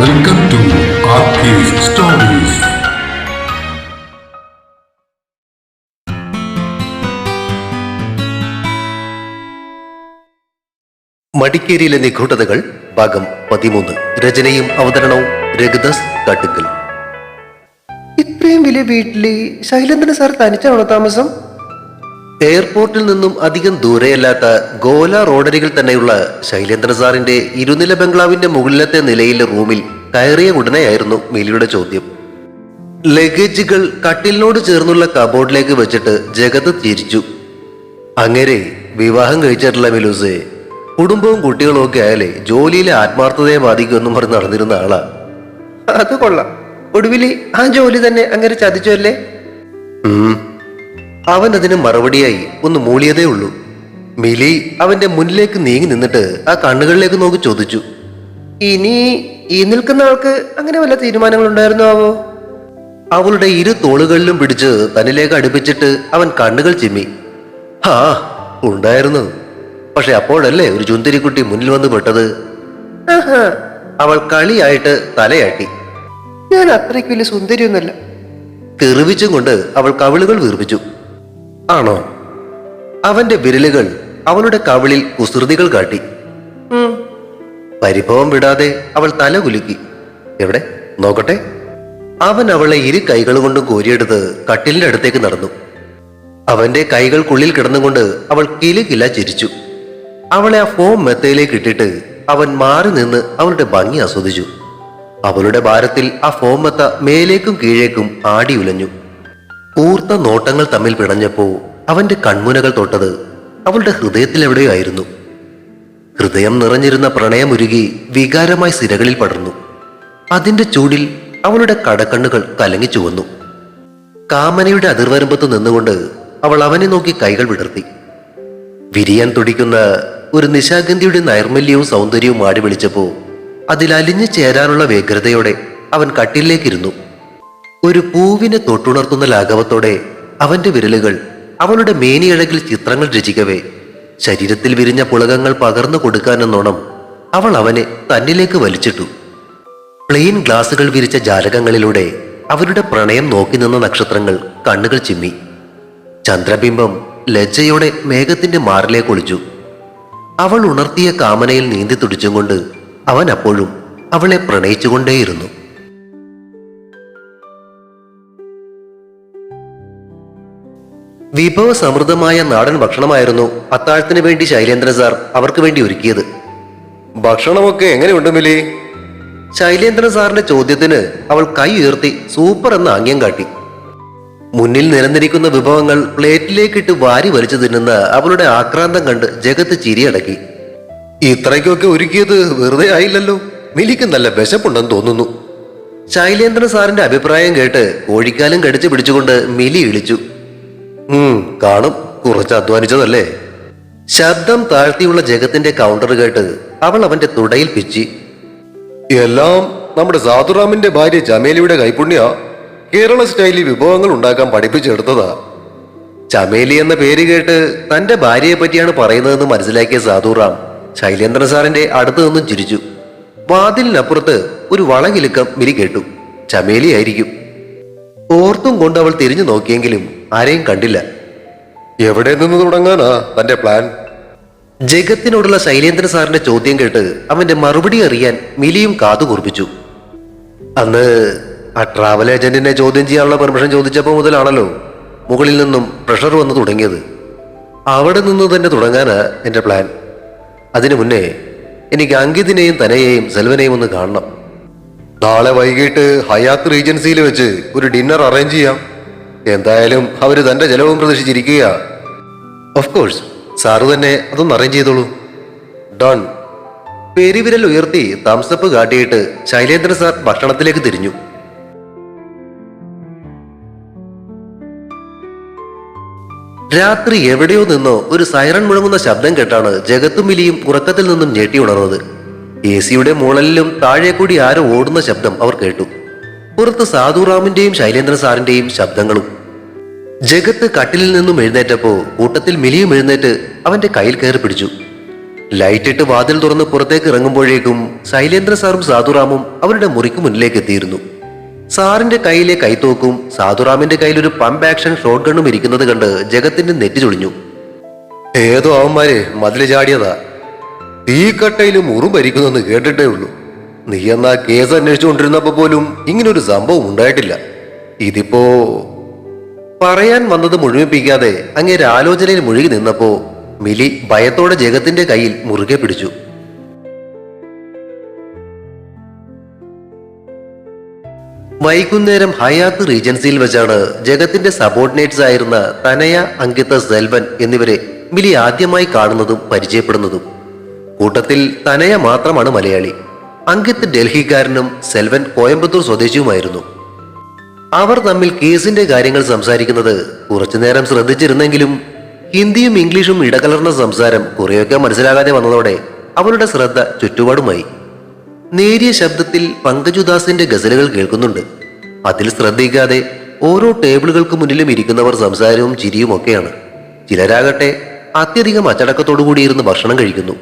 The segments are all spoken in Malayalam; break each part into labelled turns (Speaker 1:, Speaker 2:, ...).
Speaker 1: Welcome to stories.
Speaker 2: മടിക്കേരിയിലെ നിഗൂഢതകൾ ഭാഗം പതിമൂന്ന്. രചനയും അവതരണവും രഘുദാസ് കാട്ടുക്കൽ
Speaker 3: ഇത്രയും വലിയ വീട്ടിൽ ശൈലേന്ദ്രൻ സാർ തനിച്ചാണോ താമസം?
Speaker 2: എയർപോർട്ടിൽ നിന്നും അധികം ദൂരെയല്ലാത്ത ഗോല റോഡരികിൽ തന്നെയുള്ള ശൈലേന്ദ്ര സാറിന്റെ ഇരുനില ബംഗ്ലാവിന്റെ മുകളിലത്തെ നിലയിലെ റൂമിൽ കയറിയ ഉടനെയായിരുന്നു മിലിയുടെ ചോദ്യം. ലഗേജുകൾ കട്ടിലിനോട് ചേർന്നുള്ള കബോർഡിലേക്ക് വെച്ചിട്ട് ജഗത് തിരിച്ചു. അങ്ങനെ വിവാഹം കഴിച്ചിട്ടുള്ള മിലൂസെ കുടുംബവും കുട്ടികളും ഒക്കെ ആയാലേ ജോലിയിലെ ആത്മാർത്ഥതയെ ബാധിക്കുമെന്നും പറഞ്ഞ് നടന്നിരുന്ന ആളാ.
Speaker 3: അത് കൊള്ളാം. ഒടുവിൽ ആ ജോലി തന്നെ അങ്ങനെ ചതിച്ചു അല്ലേ?
Speaker 2: ഉം. അവൻ അതിന് മറുപടിയായി ഒന്ന് മൂളിയതേ ഉള്ളൂ. മിലി അവന്റെ മുന്നിലേക്ക് നീങ്ങി നിന്നിട്ട് ആ കണ്ണുകളിലേക്ക് നോക്കി ചോദിച്ചു
Speaker 3: ഇനി ഈ നിൽക്കുന്ന ആൾക്ക് അങ്ങനെ വല്ല തീരുമാനങ്ങൾ ഉണ്ടായിരുന്നോ ആവോ?
Speaker 2: അവളുടെ ഇരു തോളുകളിലും പിടിച്ച് തന്നിലേക്ക് അടുപ്പിച്ചിട്ട് അവൻ കണ്ണുകൾ ചിമ്മി ആ ഉണ്ടായിരുന്നു. പക്ഷെ അപ്പോഴല്ലേ ഒരു ചുന്തിരിക്കുട്ടി മുന്നിൽ വന്ന് പെട്ടത്? അവൾ കളിയായിട്ട് തലയാട്ടി
Speaker 3: ഞാൻ അത്രയ്ക്ക് വലിയ സുന്ദരിയൊന്നുമല്ല.
Speaker 2: തെറിവിച്ചും കൊണ്ട് അവൾ കവിളുകൾ വീർപ്പിച്ചു ആണോ? അവന്റെ വിരലുകൾ അവളുടെ കവിളിൽ കുസൃതികൾ കാട്ടി. പരിഭവം വിടാതെ അവൾ തല കുലുക്കി. എവിടെ? നോക്കട്ടെ. അവൻ അവളെ ഇരു കൈകൾ കൊണ്ടും കോരിയെടുത്ത് കട്ടിലിന്റെ അടുത്തേക്ക് നടന്നു. അവന്റെ കൈകൾക്കുള്ളിൽ കിടന്നുകൊണ്ട് അവൾ കിലുകില ചിരിച്ചു. അവളെ ആ ഫോം മെത്തയിലേക്ക് ഇട്ടിട്ട് അവൻ മാറി നിന്ന് അവളുടെ ഭംഗി ആസ്വദിച്ചു. അവളുടെ ഭാരത്തിൽ ആ ഫോം മെത്ത മേലേക്കും കീഴേക്കും ആടി ഊർത്ത നോട്ടങ്ങൾ തമ്മിൽ പിണഞ്ഞപ്പോ അവന്റെ കൺമുനകൾ തൊട്ടത് അവളുടെ ഹൃദയത്തിൽ എവിടെയോ ആയിരുന്നു ഹൃദയം നിറഞ്ഞിരുന്ന പ്രണയമുരുകി വികാരമായി സിരകളിൽ പടർന്നു. അതിന്റെ ചൂടിൽ അവളുടെ കടക്കണ്ണുകൾ കലങ്ങി ചുവന്നു. കാമനയുടെ അതിർവരമ്പത്ത് നിന്നുകൊണ്ട് അവൾ അവനെ നോക്കി കൈകൾ വിടർത്തി. വിരിയാൻ തുടിക്കുന്ന ഒരു നിശാഗന്ധിയുടെ നൈർമല്യവും സൗന്ദര്യവും ആടി വിളിച്ചപ്പോ അതിലലിഞ്ഞു ചേരാനുള്ള വ്യഗ്രതയോടെ അവൻ കട്ടിലേക്കിരുന്നു ഒരു പൂവിനെ തൊട്ടുണർത്തുന്ന ലാഘവത്തോടെ അവന്റെ വിരലുകൾ അവളുടെ മേനിയഴകിൽ ചിത്രങ്ങൾ രചിക്കവേ. ശരീരത്തിൽ വിരിഞ്ഞ പുളകങ്ങൾ പകർന്നു കൊടുക്കാനെന്നോണം അവൾ അവനെ തന്നിലേക്ക് വലിച്ചിട്ടു. പ്ലെയിൻ ഗ്ലാസുകൾ വിരിച്ച ജാലകങ്ങളിലൂടെ അവരുടെ പ്രണയം നോക്കി നിന്ന നക്ഷത്രങ്ങൾ കണ്ണുകൾ ചിമ്മി. ചന്ദ്രബിംബം ലജ്ജയോടെ മേഘത്തിന്റെ മാറിലേക്ക് ഒളിച്ചു. അവൾ ഉണർത്തിയ കാമനയിൽ നീന്തി തുടിച്ചും കൊണ്ട് അവൻ അപ്പോഴും അവളെ പ്രണയിച്ചുകൊണ്ടേയിരുന്നു. വിഭവസമൃദ്ധമായ നാടൻ ഭക്ഷണമായിരുന്നു അത്താഴത്തിന് വേണ്ടി ശൈലേന്ദ്ര സാർ അവർക്ക് വേണ്ടി ഒരുക്കിയത്. ഭക്ഷണമൊക്കെ എങ്ങനെയുണ്ട് മിലി? ശൈലേന്ദ്രൻ സാറിന്റെ ചോദ്യത്തിന് അവൾ കൈ ഉയർത്തി സൂപ്പർ എന്ന ആംഗ്യം കാട്ടി. മുന്നിൽ നിരന്നിരിക്കുന്ന വിഭവങ്ങൾ പ്ലേറ്റിലേക്കിട്ട് വാരി വലിച്ചു തിന്നുന്ന അവളുടെ ആക്രാന്തം കണ്ട് ജഗത്ത് ചിരിയടക്കി. ഇത്രയ്ക്കൊക്കെ ഒരുക്കിയത് വെറുതെ ആയില്ലല്ലോ? മിലിക്ക് നല്ല വിശപ്പുണ്ടെന്ന് തോന്നുന്നു. ശൈലേന്ദ്രൻ സാറിന്റെ അഭിപ്രായം കേട്ട് കോഴിക്കാലും കടിച്ചു പിടിച്ചുകൊണ്ട് മിലി ഇളിച്ചു കാണും. കുറച്ച് അധ്വാനിച്ചതല്ലേ? ശബ്ദം താഴ്ത്തിയുള്ള ജഗത്തിന്റെ കൗണ്ടർ കേട്ട് അവൾ അവന്റെ തുടയിൽ പിച്ചി. എല്ലാം നമ്മുടെ സാധുറാമിന്റെ ഭാര്യ ചമേലിയുടെ കൈപുണ്യ. കേരള സ്റ്റൈലിൽ വിഭവങ്ങൾ ഉണ്ടാക്കാൻ പഠിപ്പിച്ചെടുത്തതാ. ചമേലി എന്ന പേര് കേട്ട് തന്റെ ഭാര്യയെ പറ്റിയാണ് പറയുന്നതെന്ന് മനസ്സിലാക്കിയ സാധുറാം ശൈലേന്ദ്രൻ സാറിന്റെ അടുത്തു നിന്നും ചിരിച്ചു. വാതിലിനപ്പുറത്ത് ഒരു വളകിലുക്കം മിരി കേട്ടു. ചമേലി ആയിരിക്കും. ഓർത്തും കൊണ്ട് അവൾ തിരിഞ്ഞു നോക്കിയെങ്കിലും ആരെയും കണ്ടില്ല. എവിടെ നിന്ന് തുടങ്ങാനാ തന്റെ പ്ലാൻ? ജഗത്തിനോടുള്ള ശൈലേന്ദ്രൻ സാറിന്റെ ചോദ്യം കേട്ട് അവന്റെ മറുപടി അറിയാൻ മിലിയും കാതു കുറിപ്പിച്ചു. അന്ന് ആ ട്രാവൽ ഏജന്റിനെ ചോദ്യം ചെയ്യാനുള്ള പെർമിഷൻ ചോദിച്ചപ്പോൾ മുതലാണല്ലോ മുകളിൽ നിന്നും പ്രഷർ വന്ന് തുടങ്ങിയത്. അവിടെ നിന്ന് തന്നെ തുടങ്ങാനാ എന്റെ പ്ലാൻ അതിനു മുന്നേ എനിക്ക് അങ്കിതിനെയും തനയെയും സെൽവനെയും ഒന്ന് കാണണം. നാളെ വൈകിട്ട് ഹയാത്ത് റീജൻസിയിൽ വെച്ച് ഒരു ഡിന്നർ അറേഞ്ച് ചെയ്യാം. എന്തായാലും അവർ തന്റെ ജലവും പ്രതീക്ഷിച്ചിരിക്കുക ഓഫ് കോഴ്സ് സാറ് തന്നെ അതൊന്ന് അറേഞ്ച് ചെയ്തോളൂ. ഡൺ പെരുവിരൽ ഉയർത്തി തംസപ്പ് കാട്ടിയിട്ട് ശൈലേന്ദ്ര സാർ ഭക്ഷണത്തിലേക്ക് തിരിഞ്ഞു. രാത്രി എവിടെയോ നിന്നോ ഒരു സൈറൺ മുഴങ്ങുന്ന ശബ്ദം കേട്ടാണ് ജഗത്തും വിലിയും ഉറക്കത്തിൽ നിന്നും ഞെട്ടി ഉണർന്നത്. എ സിയുടെ മുളലിലും താഴെ കൂടി ആരോ ഓടുന്ന ശബ്ദം അവർ കേട്ടു. പുറത്ത് സാധുറാമിന്റെയും ശൈലേന്ദ്ര സാറിന്റെയും ശബ്ദങ്ങളും. ജഗത്ത് കട്ടിലിൽ നിന്നും എഴുന്നേറ്റപ്പോ കൂട്ടത്തിൽ മിലിയും എഴുന്നേറ്റ് അവന്റെ കയ്യിൽ കയറി പിടിച്ചു. ലൈറ്റിട്ട് വാതിൽ തുറന്ന് പുറത്തേക്ക് ഇറങ്ങുമ്പോഴേക്കും ശൈലേന്ദ്ര സാറും സാധുറാമും അവരുടെ മുറിക്ക് മുന്നിലേക്ക് എത്തിയിരുന്നു. സാറിന്റെ കയ്യിലെ കൈത്തോക്കും സാധുറാമിന്റെ കയ്യിൽ ഒരു പമ്പ് ആക്ഷൻ ഷോട്ട് ഗണ്ണും ഇരിക്കുന്നത് കണ്ട് ജഗത്തിന്റെ നെറ്റി ചൊളിഞ്ഞു. ഏതോ അവന്മാര് മതിൽ ചാടിയതാ. തീക്കട്ടയിലും മുറും ഭരിക്കുന്നെന്ന് കേട്ടിട്ടേ ഉള്ളൂ. നീ എന്നാ കേസ് അന്വേഷിച്ചുകൊണ്ടിരുന്നപ്പോ പോലും ഇങ്ങനൊരു സംഭവം ഉണ്ടായിട്ടില്ല. ഇതിപ്പോ പറയാൻ വന്നത് മുഴുമിപ്പിക്കാതെ അങ്ങേര് ആലോചനയിൽ മുഴുകി നിന്നപ്പോ മിലി ഭയത്തോടെ ജഗത്തിന്റെ കയ്യിൽ മുറുകെ പിടിച്ചു. വൈകുന്നേരം ഹയാത്ത് റീജൻസിയിൽ വെച്ചാണ് ജഗത്തിന്റെ സബോർഡിനേറ്റ്സ് ആയിരുന്ന തനയ അങ്കിത്ത സെൽവൻ എന്നിവരെ മിലി ആദ്യമായി കാണുന്നതും പരിചയപ്പെടുന്നതും. കൂട്ടത്തിൽ തനയ മാത്രമാണ് മലയാളി. അങ്കിത്ത് ഡൽഹിക്കാരനും സെൽവൻ കോയമ്പത്തൂർ സ്വദേശിയുമായിരുന്നു. അവർ തമ്മിൽ കേസിന്റെ കാര്യങ്ങൾ സംസാരിക്കുന്നത് കുറച്ചുനേരം ശ്രദ്ധിച്ചിരുന്നെങ്കിലും ഹിന്ദിയും ഇംഗ്ലീഷും ഇടകലർന്ന സംസാരം കുറെയൊക്കെ മനസ്സിലാകാതെ വന്നതോടെ അവരുടെ ശ്രദ്ധ ചുറ്റുപാടുമായി. നേരിയ ശബ്ദത്തിൽ പങ്കജുദാസിന്റെ ഗസലുകൾ കേൾക്കുന്നുണ്ട്. അതിൽ ശ്രദ്ധിക്കാതെ ഓരോ ടേബിളുകൾക്ക് മുന്നിലും ഇരിക്കുന്നവർ സംസാരവും ചിരിയും ഒക്കെയാണ്. ചിലരാകട്ടെ അത്യധികം അച്ചടക്കത്തോടു കൂടിയിരുന്ന് ഭക്ഷണം കഴിക്കുന്നു.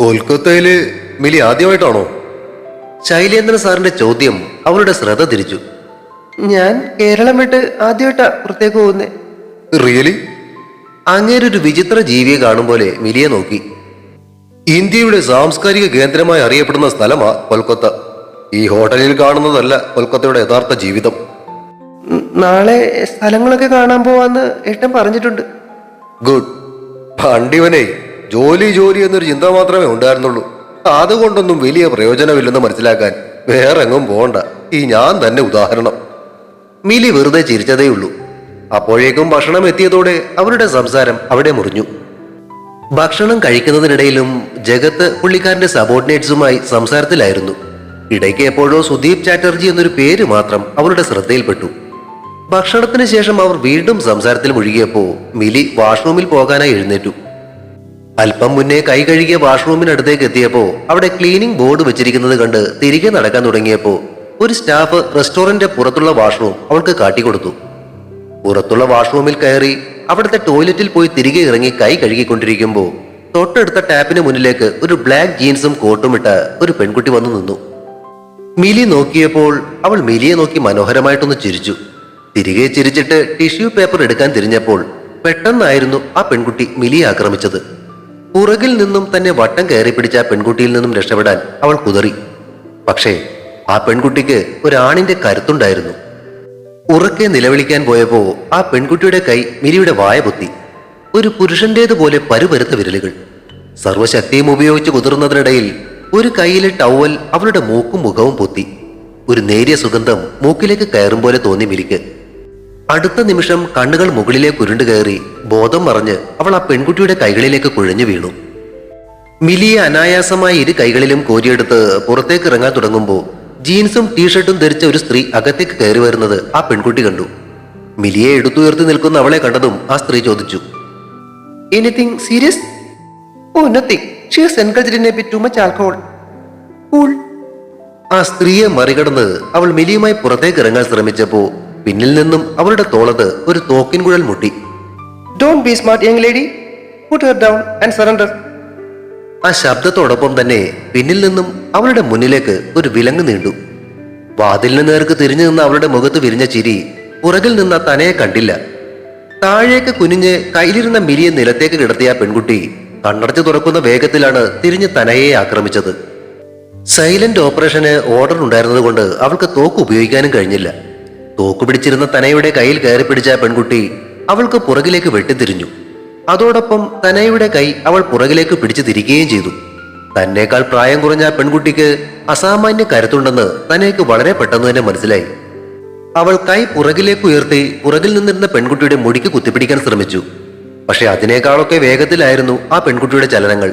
Speaker 2: കൊൽക്കത്തയിൽ മിലി ആദ്യമായിട്ടാണോ? ശൈലേന്ദ്ര സാറിന്റെ ചോദ്യം അവരുടെ ശ്രദ്ധ തിരിച്ചു.
Speaker 3: ഞാൻ കേരളം വിട്ട് ആദ്യമായിട്ടാ പുറത്തേക്ക് പോകുന്നേ.
Speaker 2: റിയലി അങ്ങേരൊരു വിചിത്ര ജീവിയെ കാണും പോലെ മിലിയെ നോക്കി. ഇന്ത്യയുടെ സാംസ്കാരിക കേന്ദ്രമായി അറിയപ്പെടുന്ന സ്ഥലമാ കൊൽക്കത്ത. ഈ ഹോട്ടലിൽ കാണുന്നതല്ല കൊൽക്കത്തയുടെ യഥാർത്ഥ ജീവിതം.
Speaker 3: നാളെ സ്ഥലങ്ങളൊക്കെ കാണാൻ പോവാന്ന് ഏട്ടൻ പറഞ്ഞിട്ടുണ്ട്.
Speaker 2: ഗുഡ് പണ്ടിവനെ ജോലി ജോലി എന്നൊരു ചിന്ത മാത്രമേ ഉണ്ടായിരുന്നുള്ളൂ. അതുകൊണ്ടൊന്നും വലിയ പ്രയോജനമില്ലെന്ന് മനസ്സിലാക്കാൻ വേറെങ്ങും പോണ്ട. ഈ ഞാൻ തന്നെ ഉദാഹരണം. മിലി വെറുതെ ചിരിച്ചതേയുള്ളൂ. അപ്പോഴേക്കും ഭക്ഷണം എത്തിയതോടെ അവരുടെ സംസാരം അവിടെ മുറിഞ്ഞു. ഭക്ഷണം കഴിക്കുന്നതിനിടയിലും ജഗത്ത് പുള്ളിക്കാരന്റെ സബോർഡിനേറ്റ്സുമായി സംസാരത്തിലായിരുന്നു. ഇടയ്ക്ക് എപ്പോഴോ സുദീപ് ചാറ്റർജി എന്നൊരു പേര് മാത്രം അവരുടെ ശ്രദ്ധയിൽപ്പെട്ടു. ഭക്ഷണത്തിന് ശേഷം അവർ വീണ്ടും സംസാരത്തിൽ മുഴുകിയപ്പോൾ മിലി വാഷ്റൂമിൽ പോകാനായി എഴുന്നേറ്റു. അല്പം മുന്നേ കൈ കഴുകിയ വാഷ്റൂമിനടുത്തേക്ക് എത്തിയപ്പോ അവിടെ ക്ലീനിങ് ബോർഡ് വെച്ചിരിക്കുന്നത് കണ്ട് തിരികെ നടക്കാൻ തുടങ്ങിയപ്പോ ഒരു സ്റ്റാഫ് റെസ്റ്റോറന്റ് പുറത്തുള്ള വാഷ്റൂം അവൾക്ക് കാട്ടിക്കൊടുത്തു. പുറത്തുള്ള വാഷ്റൂമിൽ കയറി അവിടുത്തെ ടോയ്ലറ്റിൽ പോയി തിരികെ ഇറങ്ങി കൈ കഴുകിക്കൊണ്ടിരിക്കുമ്പോൾ തൊട്ടടുത്ത ടാപ്പിന് മുന്നിലേക്ക് ഒരു ബ്ലാക്ക് ജീൻസും കോട്ടും ഇട്ട ഒരു പെൺകുട്ടി വന്നു നിന്നു. മിലി നോക്കിയപ്പോൾ അവൾ മിലിയെ നോക്കി മനോഹരമായിട്ടൊന്ന് ചിരിച്ചു. തിരികെ ചിരിച്ചിട്ട് ടിഷ്യൂ പേപ്പർ എടുക്കാൻ തിരിഞ്ഞപ്പോൾ പെട്ടെന്നായിരുന്നു ആ പെൺകുട്ടി മിലിയെ ആക്രമിച്ചത്. പുറകിൽ നിന്നും തന്നെ വട്ടം കയറി പിടിച്ച പെൺകുട്ടിയിൽ നിന്നും രക്ഷപ്പെടാൻ അവൾ കുതറി. പക്ഷേ ആ പെൺകുട്ടിക്ക് ഒരാണിന്റെ കരുത്തുണ്ടായിരുന്നു. ഉറക്കെ നിലവിളിക്കാൻ പോയപ്പോ ആ പെൺകുട്ടിയുടെ കൈ മിരിയുടെ വായ പൊത്തി. ഒരു പുരുഷന്റേതുപോലെ പരുപരുത്ത വിരലുകൾ. സർവശക്തിയും ഉപയോഗിച്ച് കുതിർന്നതിനിടയിൽ ഒരു കൈയിലെ ടവൽ അവളുടെ മൂക്കും മുഖവും പൊത്തി. ഒരു നേരിയ സുഗന്ധം മൂക്കിലേക്ക് കയറും പോലെ തോന്നി മിലിക്ക് അടുത്ത നിമിഷം കണ്ണുകൾ മുകളിലേക്ക് ഉരുണ്ടു കയറി ബോധം മറഞ്ഞ് അവൾ ആ പെൺകുട്ടിയുടെ കൈകളിലേക്ക് കുഴഞ്ഞു വീണു. മിലിയെ അനായാസമായി ഇരു കൈകളിലും കോരിയെടുത്ത് പുറത്തേക്ക് ഇറങ്ങാൻ തുടങ്ങുമ്പോൾ ജീൻസും ടീഷർട്ടും ധരിച്ച ഒരു സ്ത്രീ അകത്തേക്ക് കയറി വരുന്നത് ആ പെൺകുട്ടി കണ്ടു. മിലിയെ എടുത്തുയർത്തി നിൽക്കുന്ന അവളെ കണ്ടതും ആ സ്ത്രീ ചോദിച്ചു
Speaker 3: anything serious oh nothing she has encouraged in a too much
Speaker 2: ആ സ്ത്രീയെ മറികടന്ന് അവൾ മിലിയുമായി പുറത്തേക്ക് ഇറങ്ങാൻ ശ്രമിച്ചപ്പോ പിന്നിൽ നിന്നും അവളുടെ തോളത്ത് ഒരു തോക്കിൻ കുഴൽ മുട്ടി.
Speaker 3: Don't be smart young lady put her down and surrender
Speaker 2: ആ ശബ്ദത്തോടൊപ്പം തന്നെ പിന്നിൽ നിന്നും അവളുടെ മുന്നിലേക്ക് ഒരു വിലങ്ങ് നീണ്ടു. വാതിലിന് നേർക്ക് തിരിഞ്ഞു നിന്ന അവളുടെ മുഖത്ത് വിരിഞ്ഞ ചിരി പുറകിൽ നിന്ന തനയെ കണ്ടില്ല. താഴേക്ക് കുനിഞ്ഞ് കയ്യിലിരുന്ന മിരിയെ നിലത്തേക്ക് കിടത്തിയ പെൺകുട്ടി കണ്ണടച്ചു തുറക്കുന്ന വേഗത്തിലാണ് തിരിഞ്ഞ് തനയെ ആക്രമിച്ചത്. സൈലന്റ് ഓപ്പറേഷന് ഓർഡർ ഉണ്ടായിരുന്നതുകൊണ്ട് അവൾക്ക് തോക്ക് ഉപയോഗിക്കാനും കഴിഞ്ഞില്ല. തോക്ക് പിടിച്ചിരുന്ന തനയുടെ കയ്യിൽ കയറി പിടിച്ച പെൺകുട്ടി അവൾക്ക് പുറകിലേക്ക് വെട്ടിത്തിരിഞ്ഞു. അതോടൊപ്പം തനയുടെ കൈ അവൾ പുറകിലേക്ക് പിടിച്ചു തിരികുകയും ചെയ്തു. തന്നേക്കാൾ പ്രായം കുറഞ്ഞ പെൺകുട്ടിക്ക് അസാമാന്യ കരുത്തുണ്ടെന്ന് തനയ്ക്ക് വളരെ പെട്ടെന്ന് തന്നെ മനസ്സിലായി. അവൾ കൈ പുറകിലേക്ക് ഉയർത്തി പുറകിൽ നിന്നിരുന്ന പെൺകുട്ടിയുടെ മുടിക്ക് കുത്തിപ്പിടിക്കാൻ ശ്രമിച്ചു. പക്ഷെ അതിനേക്കാളൊക്കെ വേഗത്തിലായിരുന്നു ആ പെൺകുട്ടിയുടെ ചലനങ്ങൾ.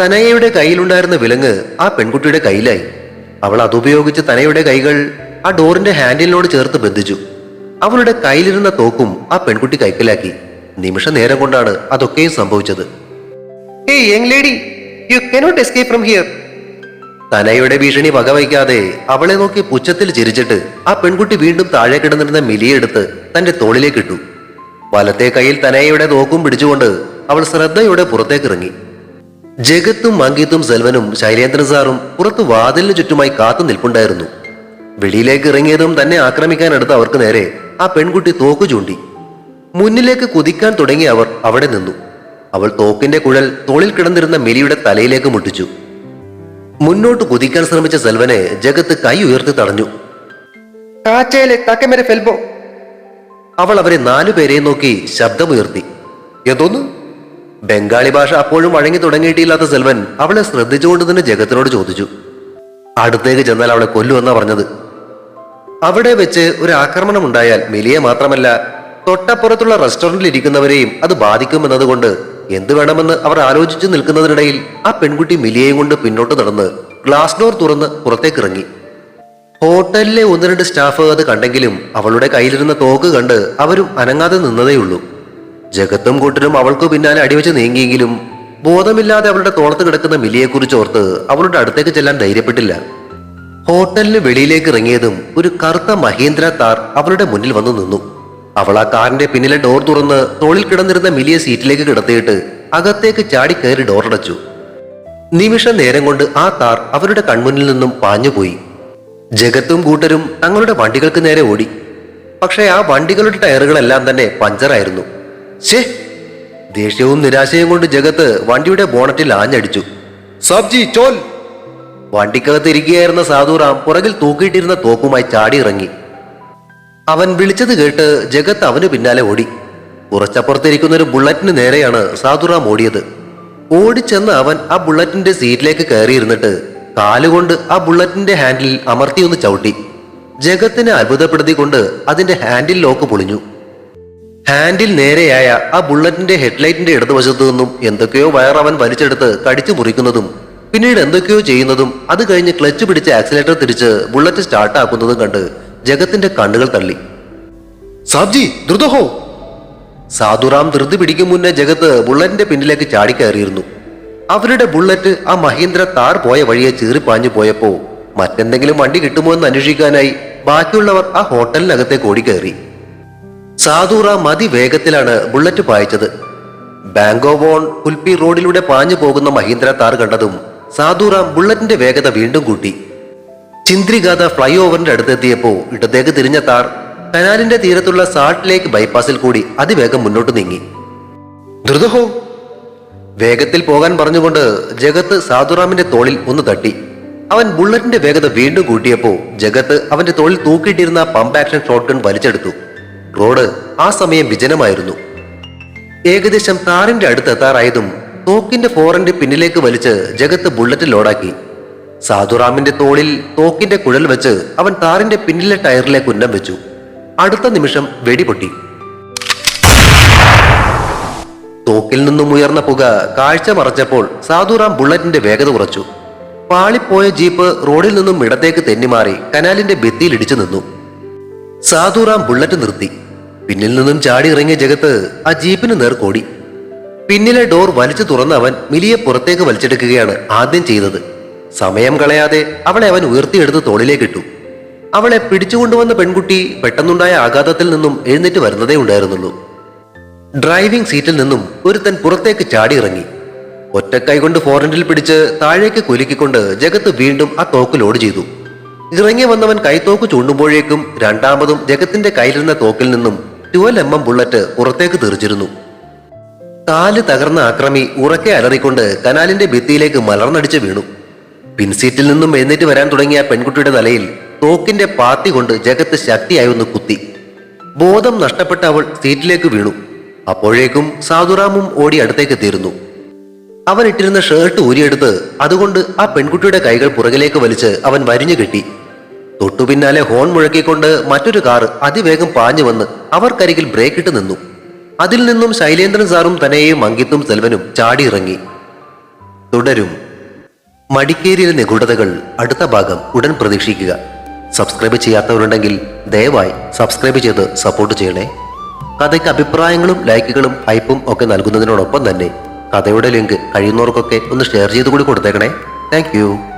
Speaker 2: തനയയുടെ കയ്യിലുണ്ടായിരുന്ന വിലങ്ങ് ആ പെൺകുട്ടിയുടെ കയ്യിലായി. അവൾ അതുപയോഗിച്ച് തനയുടെ കൈകൾ ആ ഡോറിന്റെ ഹാൻഡിലിനോട് ചേർത്ത് ബന്ധിച്ചു. അവളുടെ കയ്യിലിരുന്ന തോക്കും ആ പെൺകുട്ടി കൈക്കലാക്കി. നിമിഷ നേരം കൊണ്ടാണ് അതൊക്കെയും സംഭവിച്ചത്.
Speaker 3: Hey lady you cannot escape from here
Speaker 2: തനയുടെ ഭീഷണി വകവയ്ക്കാതെ അവളെ നോക്കി പുച്ഛത്തിൽ ചിരിച്ചിട്ട് ആ പെൺകുട്ടി വീണ്ടും താഴെ കിടന്നിരുന്ന മിലിയെടുത്ത് തന്റെ തോളിലേക്ക് ഇട്ടു. വലത്തെ കയ്യിൽ തനയയുടെ തോക്കും പിടിച്ചുകൊണ്ട് അവൾ ശ്രദ്ധയോടെ പുറത്തേക്ക് ഇറങ്ങി. ജഗത്തും മങ്കിത്തും സെൽവനും ശൈലേന്ദ്രൻ സാറും പുറത്ത് വാതിലിന് ചുറ്റുമായി കാത്തു നിൽപ്പുണ്ടായിരുന്നു. വെളിയിലേക്ക് ഇറങ്ങിയതും തന്നെ ആക്രമിക്കാൻ അടുത്ത അവർക്ക് നേരെ ആ പെൺകുട്ടി തോക്ക് ചൂണ്ടി. മുന്നിലേക്ക് കുതിക്കാൻ തുടങ്ങിയ അവർ അവിടെ നിന്നു. അവൾ തോക്കിന്റെ കുഴൽ തോളിൽ കിടന്നിരുന്ന മിലിയുടെ തലയിലേക്ക് മുട്ടിച്ചു. മുന്നോട്ട് കുതിക്കാൻ ശ്രമിച്ച സെൽവനെ ജഗത്ത് കൈ ഉയർത്തി തടഞ്ഞു.
Speaker 3: ഫെൽബോ.
Speaker 2: അവൾ അവരെ നാലുപേരെയും നോക്കി ശബ്ദമുയർത്തി. എന്തോന്ന്? ബംഗാളി ഭാഷ അപ്പോഴും വഴങ്ങി തുടങ്ങിയിട്ടില്ലാത്ത സെൽവൻ അവളെ ശ്രദ്ധിച്ചുകൊണ്ട് തന്നെ ജഗത്തിനോട് ചോദിച്ചു. അടുത്തേക്ക് ചെന്നാൽ അവളെ കൊല്ലുവെന്നാ പറഞ്ഞത്. അവിടെ വെച്ച് ഒരു ആക്രമണം ഉണ്ടായാൽ മിലിയെ മാത്രമല്ല തൊട്ടപ്പുറത്തുള്ള റെസ്റ്റോറന്റിൽ ഇരിക്കുന്നവരെയും അത് ബാധിക്കുമെന്നതുകൊണ്ട് എന്തു വേണമെന്ന് അവർ ആലോചിച്ചു നിൽക്കുന്നതിനിടയിൽ ആ പെൺകുട്ടി മിലിയെയും കൊണ്ട് പിന്നോട്ട് നടന്ന് ഗ്ലാസ് ഡോർ തുറന്ന് പുറത്തേക്ക് ഇറങ്ങി ഹോട്ടലിലെ ഒന്ന് രണ്ട് സ്റ്റാഫ് അത് കണ്ടെങ്കിലും അവളുടെ കയ്യിലിരുന്ന തോക്ക് കണ്ട് അവരും അനങ്ങാതെ നിന്നതേയുള്ളൂ. ജഗത്തും കൂട്ടരും അവൾക്കു പിന്നാലെ അടിവെച്ച് നീങ്ങിയെങ്കിലും ബോധമില്ലാതെ അവളുടെ തോളത്ത് കിടക്കുന്ന മിലിയെക്കുറിച്ച് ഓർത്ത് അവളുടെ അടുത്തേക്ക് ചെല്ലാൻ ധൈര്യപ്പെട്ടില്ല. ഹോട്ടലിന് വെളിയിലേക്ക് ഇറങ്ങിയതും ഒരു കറുത്ത മഹേന്ദ്ര താർ അവളുടെ മുന്നിൽ വന്നു നിന്നു. അവൾ ആ കാറിന്റെ പിന്നിലെ ഡോർ തുറന്ന് തോളിൽ കിടന്നിരുന്ന മിലിയെ സീറ്റിലേക്ക് കിടത്തിയിട്ട് അകത്തേക്ക് ചാടി കയറി ഡോർ അടച്ചു നിമിഷ നേരം കൊണ്ട് ആ താർ അവരുടെ കൺമുന്നിൽ നിന്നും പാഞ്ഞുപോയി. ജഗത്തും കൂട്ടരും തങ്ങളുടെ വണ്ടികൾക്ക് നേരെ ഓടി. പക്ഷേ ആ വണ്ടികളുടെ ടയറുകളെല്ലാം തന്നെ പഞ്ചറായിരുന്നു. ശേ ദേഷ്യവും നിരാശയും കൊണ്ട് ജഗത്ത് വണ്ടിയുടെ ബോണറ്റിൽ ആഞ്ഞടിച്ചു. സബ്ജി ചോൽ! വണ്ടിക്കകത്ത് ഇരിക്കുകയായിരുന്ന സാധുറാം പുറകിൽ തൂക്കിയിട്ടിരുന്ന തോക്കുമായി ചാടി ഇറങ്ങി. അവൻ വിളിച്ചത് കേട്ട് ജഗത്ത് അവന് പിന്നാലെ ഓടി. ഉറച്ചപ്പുറത്തിരിക്കുന്ന ഒരു ബുള്ളറ്റിന് നേരെയാണ് സാധുറാം ഓടിയത്. ഓടിച്ചെന്ന് അവൻ ആ ബുള്ളറ്റിന്റെ സീറ്റിലേക്ക് കയറിയിരുന്നിട്ട് കാലുകൊണ്ട് ആ ബുള്ളറ്റിന്റെ ഹാൻഡിൽ അമർത്തിയൊന്ന് ചവിട്ടി. ജഗത്തിനെ അത്ഭുതപ്പെടുത്തിക്കൊണ്ട് അതിന്റെ ഹാൻഡിൽ ലോക്ക് പൊളിഞ്ഞു. ഹാൻഡിൽ നേരെയായ ആ ബുള്ളറ്റിന്റെ ഹെഡ്ലൈറ്റിന്റെ ഇടതുവശത്തു നിന്നും എന്തൊക്കെയോ വയർ അവൻ വലിച്ചെടുത്ത് കടിച്ചു മുറിക്കുന്നതും പിന്നീട് എന്തൊക്കെയോ ചെയ്യുന്നതും അത് കഴിഞ്ഞ് ക്ലച്ച് പിടിച്ച് ആക്സിലേറ്റർ തിരിച്ച് ബുള്ളറ്റ് സ്റ്റാർട്ട് ആക്കുന്നതും കണ്ട് ജഗത്തിന്റെ കണ്ണുകൾ തള്ളി. സാബ്ജി ദ്രുതഹോ? സാധുറാം ധൃതി പിടിക്കും മുന്നേ ജഗത്ത് ബുള്ളറ്റിന്റെ പിന്നിലേക്ക് ചാടിക്കയറിയിരുന്നു. അവരുടെ ബുള്ളറ്റ് ആ മഹീന്ദ്ര താർ പോയ വഴിയെ ചീറിപ്പാഞ്ഞു പോയപ്പോ മറ്റെന്തെങ്കിലും വണ്ടി കിട്ടുമോ എന്ന് അന്വേഷിക്കാനായി ബാക്കിയുള്ളവർ ആ ഹോട്ടലിനകത്തേക്ക് ഓടിക്കയറി. സാധുറാം മതിവേഗത്തിലാണ് ബുള്ളറ്റ് പായിച്ചത്. ബാങ്കോവോൺ കുൽപ്പി റോഡിലൂടെ പാഞ്ഞു പോകുന്ന മഹീന്ദ്ര താർ കണ്ടതും സാധുറാം ബുള്ളറ്റിന്റെ വേഗത വീണ്ടും കൂട്ടി. ചിന്ദ്രിഗാഥ ഫ്ലൈ ഓവറിന്റെ അടുത്തെത്തിയപ്പോ ഇടത്തേക്ക് തിരിഞ്ഞ താർ കനാലിന്റെ തീരത്തുള്ള സാൾട്ട് ലേക്ക് ബൈപ്പാസിൽ കൂടി അതിവേഗം മുന്നോട്ട് നീങ്ങി. ദ്രുതഹോ വേഗത്തിൽ പോകാൻ പറഞ്ഞുകൊണ്ട് ജഗത്ത് സാധുറാമിന്റെ തോളിൽ ഒന്ന് തട്ടി. അവൻ ബുള്ളറ്റിന്റെ വേഗത വീണ്ടും കൂട്ടിയപ്പോ ജഗത്ത് അവന്റെ തോളിൽ തൂക്കിയിട്ടിരുന്ന പമ്പ് ആക്ഷൻ ഷോട്ട് ഗൺ വലിച്ചെടുത്തു. റോഡ് ആ സമയം വിജനമായിരുന്നു. ഏകദേശം താറിന്റെ അടുത്ത് എത്താറായതും തോക്കിന്റെ ഫോറന്റെ പിന്നിലേക്ക് വലിച്ച് ജഗത്ത് ബുള്ളറ്റ് ലോഡാക്കി. സാധുറാമിന്റെ തോളിൽ തോക്കിന്റെ കുഴൽ വെച്ച് അവൻ താറിന്റെ പിന്നിലെ ടയറിലെ കുന്നം വെച്ചു. അടുത്ത നിമിഷം വെടിപൊട്ടി തോക്കിൽ നിന്നും ഉയർന്ന പുക കാഴ്ച മറച്ചപ്പോൾ സാധുറാം ബുള്ളറ്റിന്റെ വേഗത കുറച്ചു. പാളിപ്പോയ ജീപ്പ് റോഡിൽ നിന്നും ഇടത്തേക്ക് തെന്നിമാറി കനാലിന്റെ ഭിത്തിയിൽ ഇടിച്ചു നിന്നു. സാധുറാം ബുള്ളറ്റ് നിർത്തി. പിന്നിൽ നിന്നും ചാടി ഇറങ്ങിയ ജഗത്ത് ആ ജീപ്പിന് നേർക്കോടി പിന്നിലെ ഡോർ വലിച്ചു തുറന്ന് അവൻ മിലിയെ പുറത്തേക്ക് വലിച്ചെടുക്കുകയാണ് ആദ്യം ചെയ്തത്. സമയം കളയാതെ അവളെ അവൻ ഉയർത്തിയെടുത്ത് തോളിലേക്കിട്ടു അവളെ പിടിച്ചുകൊണ്ടുവന്ന പെൺകുട്ടി പെട്ടെന്നുണ്ടായ ആഘാതത്തിൽ നിന്നും എഴുന്നേറ്റ് വരുന്നതേ ഉണ്ടായിരുന്നുള്ളൂ. ഡ്രൈവിംഗ് സീറ്റിൽ നിന്നും ഒരുത്തൻ പുറത്തേക്ക് ചാടി ഇറങ്ങി ഒറ്റക്കൈ കൊണ്ട് ഫോറൻഡിൽ പിടിച്ച് താഴേക്ക് കുലുക്കിക്കൊണ്ട് ജഗത്ത് വീണ്ടും ആ തോക്ക് ലോഡ് ചെയ്തു. ഇറങ്ങി വന്നവൻ കൈത്തോക്ക് ചൂണ്ടുമ്പോഴേക്കും രണ്ടാമതും ജഗത്തിന്റെ കയ്യിലിരുന്ന തോക്കിൽ നിന്നും ട്വൽ എം എം ബുള്ളറ്റ് പുറത്തേക്ക് തെറിച്ചിരുന്നു. കാൽ തകർന്ന ആക്രമി ഉറക്കെ അലറിക്കൊണ്ട് കനാലിന്റെ ഭിത്തിയിലേക്ക് മലർന്നടിച്ച് വീണു. പിൻസീറ്റിൽ നിന്നും എഴുന്നേറ്റ് വരാൻ തുടങ്ങിയ പെൺകുട്ടിയുടെ തലയിൽ തോക്കിന്റെ പാത്തി കൊണ്ട് ജഗത്ത് ശക്തിയായി ഒന്ന് കുത്തി. ബോധം നഷ്ടപ്പെട്ട അവൾ സീറ്റിലേക്ക് വീണു. അപ്പോഴേക്കും സാധുറാമും ഓടി അടുത്തേക്ക് തീരുന്നു അവൻ ഇട്ടിരുന്ന ഷർട്ട് ഊരിയെടുത്ത് അതുകൊണ്ട് ആ പെൺകുട്ടിയുടെ കൈകൾ പുറകിലേക്ക് വലിച്ച് അവൻ വരിഞ്ഞു കെട്ടി. തൊട്ടുപിന്നാലെ ഹോൺ മുഴക്കിക്കൊണ്ട് മറ്റൊരു കാർ അതിവേഗം പാഞ്ഞു വന്ന് അവർക്കരികിൽ ബ്രേക്കിട്ട് നിന്നു. അതിൽ നിന്നും ശൈലേന്ദ്രൻ സാറും തന്നെയും അങ്കിത്തും സെൽവനും ചാടിയിറങ്ങി. തുടരും. മടിക്കേരിയിലെ നിഗൂഢതകൾ അടുത്ത ഭാഗം ഉടൻ പ്രതീക്ഷിക്കുക. സബ്സ്ക്രൈബ് ചെയ്യാത്തവരുണ്ടെങ്കിൽ ദയവായി സബ്സ്ക്രൈബ് ചെയ്ത് സപ്പോർട്ട് ചെയ്യണേ. കഥയ്ക്ക് അഭിപ്രായങ്ങളും ലൈക്കുകളും ഹൈപ്പും ഒക്കെ നൽകുന്നതിനോടൊപ്പം തന്നെ കഥയുടെ ലിങ്ക് കഴിയുന്നവർക്കൊക്കെ ഒന്ന് ഷെയർ ചെയ്ത് കൂടി കൊടുത്തേക്കണേ താങ്ക്